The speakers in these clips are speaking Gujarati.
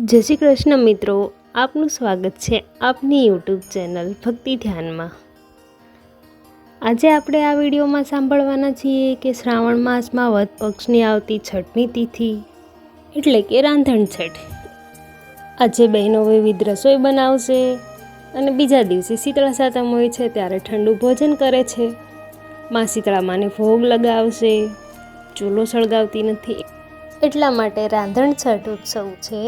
જય શ્રી કૃષ્ણ મિત્રો, આપનું સ્વાગત છે આપની યુટ્યુબ ચેનલ ભક્તિ ધ્યાનમાં. આજે આપણે આ વિડીયોમાં સાંભળવાના છીએ કે શ્રાવણ માસમાં વધ પક્ષની આવતી છઠની તિથિ, એટલે કે રાંધણ છઠ. આજે બહેનો વિવિધ રસોઈ બનાવશે અને બીજા દિવસે શીતળા સાતમ હોય છે ત્યારે ઠંડુ ભોજન કરે છે. માં શીતળા માને ભોગ લગાવશે, ચૂલો સળગાવતી નથી. એટલા માટે રાંધણ છઠ ઉત્સવ છે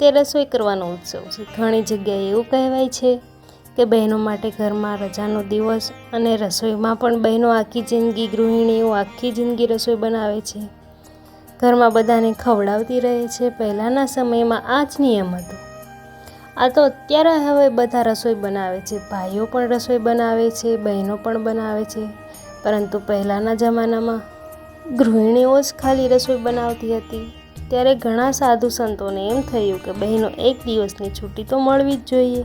તે રસોઈ કરવાનો ઉત્સવ છે. ઘણી જગ્યાએ એવું કહેવાય છે કે બહેનો માટે ઘરમાં રજાનો દિવસ અને રસોઈમાં પણ બહેનો આખી જિંદગી ગૃહિણીઓ આખી જિંદગી રસોઈ બનાવે છે. ઘરમાં બધાને ખવડાવતી રહે છે. પહેલાંના સમયમાં આ જ નિયમ હતો. આ તો અત્યારે હવે બધા રસોઈ બનાવે છે. ભાઈઓ પણ રસોઈ બનાવે છે, બહેનો પણ બનાવે છે. પરંતુ પહેલાંના જમાનામાં ગૃહિણીઓ જ ખાલી રસોઈ બનાવતી હતી. ત્યારે ઘણા સાધુ સંતોને એમ થયું કે બહેનો એક દિવસની છૂટી તો મળવી જ જોઈએ.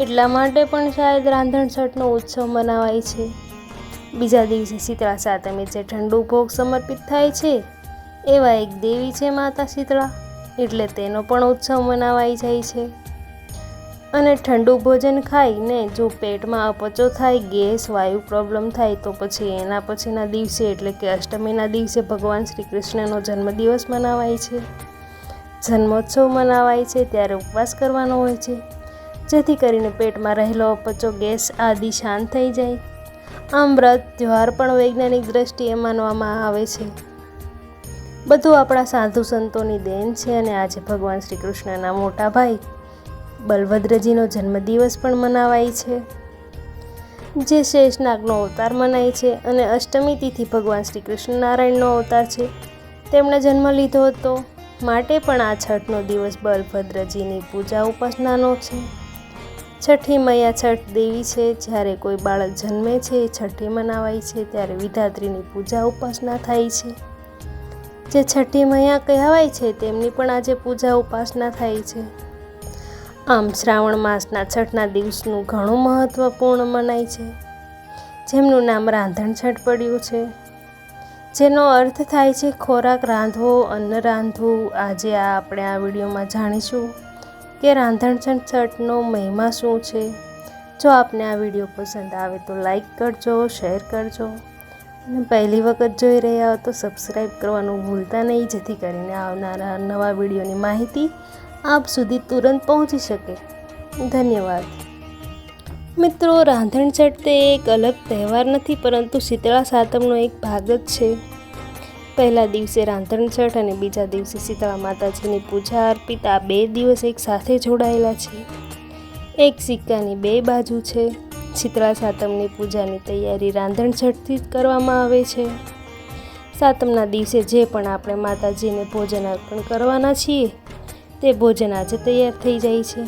એટલા માટે પણ શાયદ રાંધણ છઠનો ઉત્સવ મનાવાય છે. બીજા દિવસે શીતળા સાતમે જે ઠંડુ ભોગ સમર્પિત થાય છે. એવા એક દેવી છે માતા શીતળા. એટલે તેનો પણ ઉત્સવ મનાવાઈ જાય છે. અને ઠંડુ ભોજન ખાઈને જો પેટમાં અપચો થાય, ગેસ, વાયુ પ્રોબ્લેમ થાય, તો પછી એના પછીના દિવસે, એટલે કે અષ્ટમીના દિવસે ભગવાન શ્રી કૃષ્ણનો જન્મદિવસ મનાવાય છે. જન્મોત્સવ મનાવાય છે, ત્યારે ઉપવાસ કરવાનો હોય છે. જેથી કરીને પેટમાં રહેલો અપચો, ગેસ આદિ શાંત થઈ જાય. આમ વ્રત તહેવાર પણ વૈજ્ઞાનિક દ્રષ્ટિએ માનવામાં આવે છે. બધું આપણા સાધુ સંતોની દેન છે અને આજે ભગવાન શ્રી કૃષ્ણના મોટા ભાઈ બલભદ્રજીનો જન્મદિવસ પણ મનાવાય છે. જે શેષનાગનો અવતાર મનાય છે અને અષ્ટમી તિથિ ભગવાન શ્રી કૃષ્ણ નારાયણનો અવતાર છે. તેમણે જન્મ લીધો હતો. માટે પણ આ છઠનો દિવસ બલભદ્રજીની પૂજા ઉપાસનાનો છે. છઠ્ઠી મૈયા છઠ દેવી છે. જ્યારે કોઈ બાળક જન્મે છે છઠ્ઠી મનાવાય છે. ત્યારે વિધાત્રીની પૂજા ઉપાસના થાય છે. જે છઠ્ઠી મૈયા કહેવાય છે, તેમની પણ આજે પૂજા ઉપાસના થાય છે. આમ શ્રાવણ માસના છઠના દિવસનું ઘણું મહત્ત્વપૂર્ણ મનાય છે. જેમનું નામ રાંધણ છઠ પડ્યું છે. જેનો અર્થ થાય છે ખોરાક રાંધવો, અન્ન રાંધવું. આજે આ આપણે આ વિડીયોમાં જાણીશું કે રાંધણ છઠનો મહિમા શું છે. જો આપને આ વીડિયો પસંદ આવે તો લાઈક કરજો, શેર કરજો. અને પહેલી વખત જોઈ રહ્યા હો તો સબસ્ક્રાઈબ કરવાનું ભૂલતા નહીં, જેથી કરીને આવનારા નવા વિડીયોની માહિતી આપ સુધી તુરંત પહોંચી શકે. ધન્યવાદ. મિત્રો, રાંધણ છઠ તે એક અલગ તહેવાર નથી, પરંતુ શીતળા સાતમનો એક ભાગ જ છે. પહેલા દિવસે રાંધણ છઠ અને બીજા દિવસે શીતળા માતાજીની પૂજા અર્પિત આ બે દિવસ એક સાથે જોડાયેલા છે. એક સિક્કાની બે બાજુ છે. શીતળા સાતમની પૂજાની તૈયારી રાંધણ છઠથી જ કરવામાં આવે છે. સાતમના દિવસે જે પણ આપણે માતાજીને ભોજન અર્પણ કરવાના છીએ તે ભોજન આજે તૈયાર થઈ જાય છે.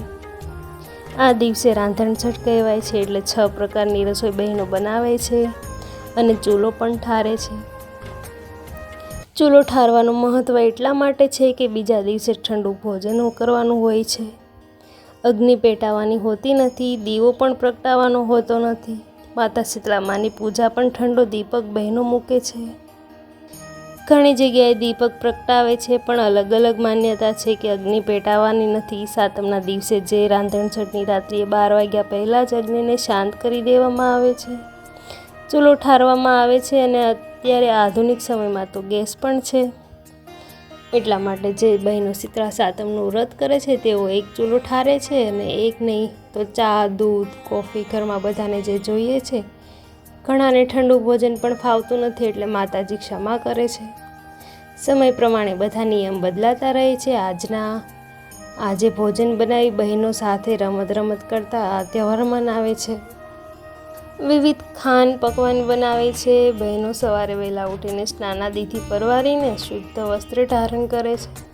આ દિવસે રાંધણછટ કહેવાય છે એટલે છ પ્રકારની રસોઈ બહેનો બનાવે છે અને ચૂલો પણ ઠારે છે. ચૂલો ઠારવાનું મહત્ત્વ એટલા માટે છે કે બીજા દિવસે ઠંડુ ભોજન કરવાનું હોય છે. અગ્નિ પેટાવાની હોતી નથી, દીવો પણ પ્રગટાવવાનો હોતો નથી. માતા શીતળા માની પૂજા પણ ઠંડો દીપક બહેનો મૂકે છે. ઘણી જગ્યાએ દીપક પ્રગટાવે છે, પણ અલગ અલગ માન્યતા છે કે અગ્નિ પેટાવાની નથી. સાતમના દિવસે જે રાંધણ છઠની રાત્રિએ બાર વાગ્યા પહેલાં જ અગ્નિને શાંત કરી દેવામાં આવે છે. ચૂલો ઠારવામાં આવે છે અને અત્યારે આધુનિક સમયમાં તો ગેસ પણ છે. એટલા માટે જે બહેનો શીતળા સાતમનું વ્રત કરે છે, તેઓ એક ચૂલો ઠારે છે અને એક નહીં તો ચા, દૂધ, કોફી ઘરમાં બધાને જે જોઈએ છે ઘણાને ઠંડુ ભોજન પણ ફાવતું નથી એટલે માતાજી ક્ષમા કરે છે. સમય પ્રમાણે બધા નિયમ બદલાતા રહે છે. આજના, આજે ભોજન બનાવી બહેનો સાથે રમત રમત કરતા આ તહેવાર મનાવે છે. વિવિધ ખાન પકવાન બનાવે છે. બહેનો સવારે વહેલા ઉઠીને સ્નાનાદિથી પરવારીને શુદ્ધ વસ્ત્ર ધારણ કરે છે.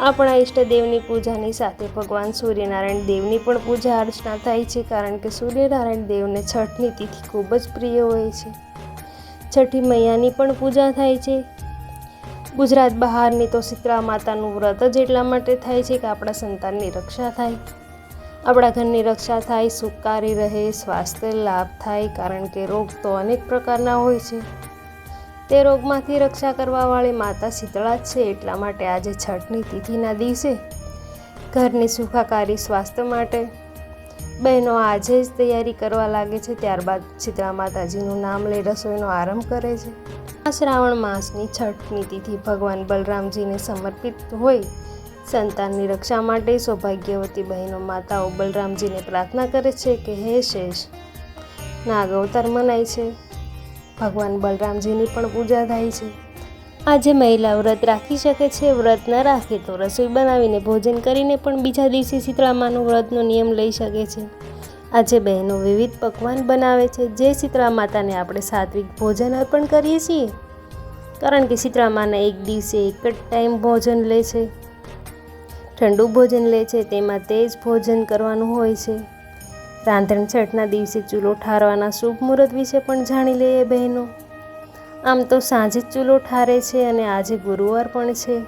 આપણા ઈષ્ટદેવની પૂજાની સાથે ભગવાન સૂર્યનારાયણ દેવની પણ પૂજા અર્ચના થાય છે, કારણ કે સૂર્યનારાયણ દેવને છઠની તિથિ ખૂબ જ પ્રિય હોય છે. છઠ્ઠી મૈયાની પણ પૂજા થાય છે. ગુજરાત બહારની તો શીતળા માતાનું વ્રત જ એટલા માટે થાય છે કે આપણા સંતાનની રક્ષા થાય. આપણા ઘરની રક્ષા થાય સુખારી રહે, સ્વાસ્થ્ય લાભ થાય, કારણ કે રોગ તો અનેક પ્રકારના હોય છે. તે રોગમાંથી રક્ષા કરવાવાળી માતા શીતળા જ છે એટલા માટે આજે છઠની તિથિના દિવસે ઘરની સુખાકારી સ્વાસ્થ્ય માટે બહેનો આજે જ તૈયારી કરવા લાગે છે. ત્યારબાદ શીતળા માતાજીનું નામ લઈ રસોઈનો આરંભ કરે છે. આ શ્રાવણ માસની છઠની તિથિ ભગવાન બલરામજીને સમર્પિત હોય સંતાનની રક્ષા માટે સૌભાગ્યવતી બહેનો માતાઓ બલરામજીને પ્રાર્થના કરે છે કે હે શેષ, નાગ અવતાર મનાય છે. ભગવાન બલરામજીની પણ પૂજા થાય છે. આજે મહિલા વ્રત રાખી શકે છે વ્રત ન રાખે તો રસોઈ બનાવીને ભોજન કરીને પણ બીજા દિવસે શીતળામાનું વ્રતનો નિયમ લઈ શકે છે. આજે બહેનો વિવિધ પકવાન બનાવે છે, જે શીતળા માતાને આપણે સાત્વિક ભોજન અર્પણ કરીએ છીએ. કારણ કે શીતળા માના એક દિવસે એક જ ટાઈમ ભોજન લે છે. ઠંડુ ભોજન લે છે, તેમાં તેજ ભોજન કરવાનું હોય છે. રાંધણ છઠના દિવસે ચૂલો ઠારવાના શુભ મુહૂર્ત વિશે પણ જાણી લઈએ બહેનો. આમ તો સાંજે જ ચૂલો ઠારે છે અને આજે ગુરુવાર પણ છે.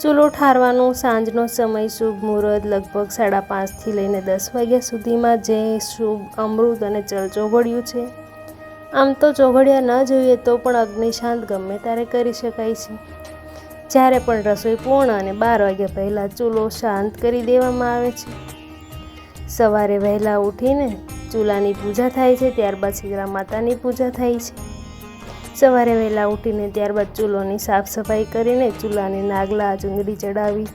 ચૂલો ઠારવાનો સાંજનો સમય શુભ મુહૂર્ત લગભગ સાડા પાંચથી લઈને દસ વાગ્યા સુધીમાં જે શુભ, અમૃત અને ચલ ચોઘડ્યું છે. આમ તો ચોઘડિયા ન જોઈએ તો પણ અગ્નિશાંત ગમે ત્યારે કરી શકાય છે. જ્યારે પણ રસોઈ પૂર્ણ અને બાર વાગ્યા પહેલાં ચૂલો શાંત કરી દેવામાં આવે છે. સવારે વહેલા ઉઠીને ચૂલાની પૂજા થાય છે, ત્યારબાદ શીતળા માતાની પૂજા થાય છે. સવારે વહેલા ઉઠીને ત્યારબાદ ચૂલોની સાફ સફાઈ કરીને ચૂલાને નાગલા ચુંદડી ચડાવી,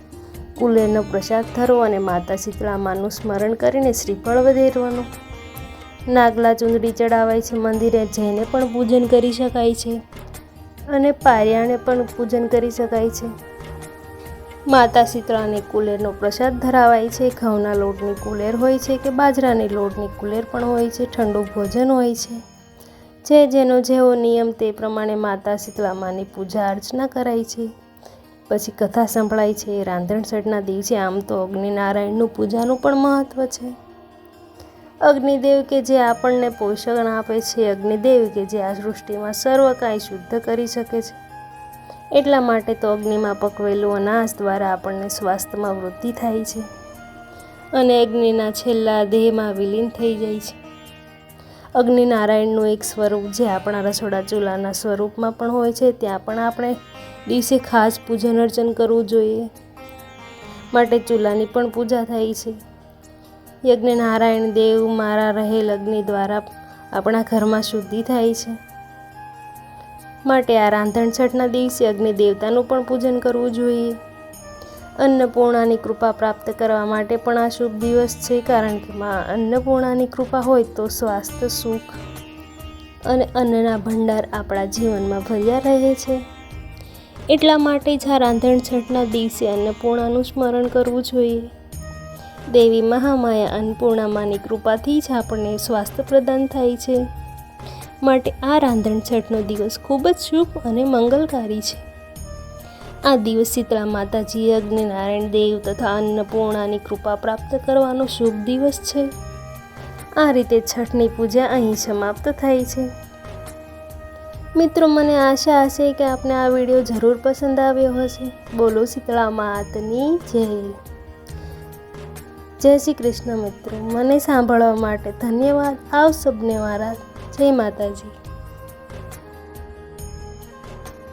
કુલેરનો પ્રસાદ ધરવો અને માતા શીતળા માનું સ્મરણ કરીને શ્રીફળ વધેરવાનું. નાગલા ચુંદડી ચડાવાય છે, મંદિરે જઈને પણ પૂજન કરી શકાય છે અને પાર્યાને પણ પૂજન કરી શકાય છે. માતા શીતળાની કુલેરનો પ્રસાદ ધરાવાય છે, ઘઉંના લોટની કુલેર હોય છે કે બાજરાની લોટની કુલેર પણ હોય છે, ઠંડુ ભોજન હોય છે. જે જેનો જેવો નિયમ તે પ્રમાણે માતા શીતળામાની પૂજા અર્ચના કરાય છે. પછી કથા સંભળાય છે રાંધણસઠના દિવસે આમ તો અગ્નિનારાયણનું પૂજાનું પણ મહત્ત્વ છે. અગ્નિદેવ કે જે આપણને પોષણ આપે છે, અગ્નિદેવ કે જે આ સૃષ્ટિમાં સર્વ કાંઈ શુદ્ધ કરી શકે છે. એટલા માટે તો અગ્નિમાં પકવેલું અનાજ દ્વારા આપણને સ્વાસ્થ્યમાં વૃદ્ધિ થાય છે. અને અગ્નિના છેલ્લા દેહમાં વિલીન થઈ જાય છે. અગ્નિનારાયણનું એક સ્વરૂપ જે આપણા રસોડા ચૂલાના સ્વરૂપમાં પણ હોય છે, ત્યાં પણ આપણે દિવસે ખાસ પૂજન અર્ચન કરવું જોઈએ. માટે ચૂલાની પણ પૂજા થાય છે. યજ્ઞ નારાયણ દેવ મારા રહેલ અગ્નિ દ્વારા આપણા ઘરમાં શુદ્ધિ થાય છે. માટે આ રાંધણછઠના દિવસે અગ્નિ દેવતાનું પણ પૂજન કરવું જોઈએ. અન્નપૂર્ણાની કૃપા પ્રાપ્ત કરવા માટે પણ આ શુભ દિવસ છે, કારણ કે માં અન્નપૂર્ણાની કૃપા હોય તો સ્વાસ્થ્ય સુખ અને અન્નના ભંડાર આપણા જીવનમાં ભર્યા રહે છે. એટલા માટે જ આ રાંધણછઠના દિવસે અન્નપૂર્ણાનું સ્મરણ કરવું જોઈએ. દેવી મહામાયા અન્નપૂર્ણામાની કૃપાથી જ આપણને સ્વાસ્થ્ય પ્રદાન થાય છે. માટે આ રાંધણ છઠનો દિવસ ખૂબ જ શુભ અને મંગલકારી છે. આ દિવસ શીતળા માતાજી અગ્નિ નારાયણ દેવ તથા અન્નપૂર્ણાની કૃપા પ્રાપ્ત કરવાનો શુભ દિવસ છે. આ રીતે છઠની પૂજા અહીં સમાપ્ત થાય છે. મિત્રો, મને આશા હશે કે આપને આ વીડિયો જરૂર પસંદ આવ્યો હશે. બોલો શીતળા માતની જય. જય શ્રી કૃષ્ણ મિત્રો. મને સાંભળવા માટે ધન્યવાદ. આવ સબને મારા જય માતાજી.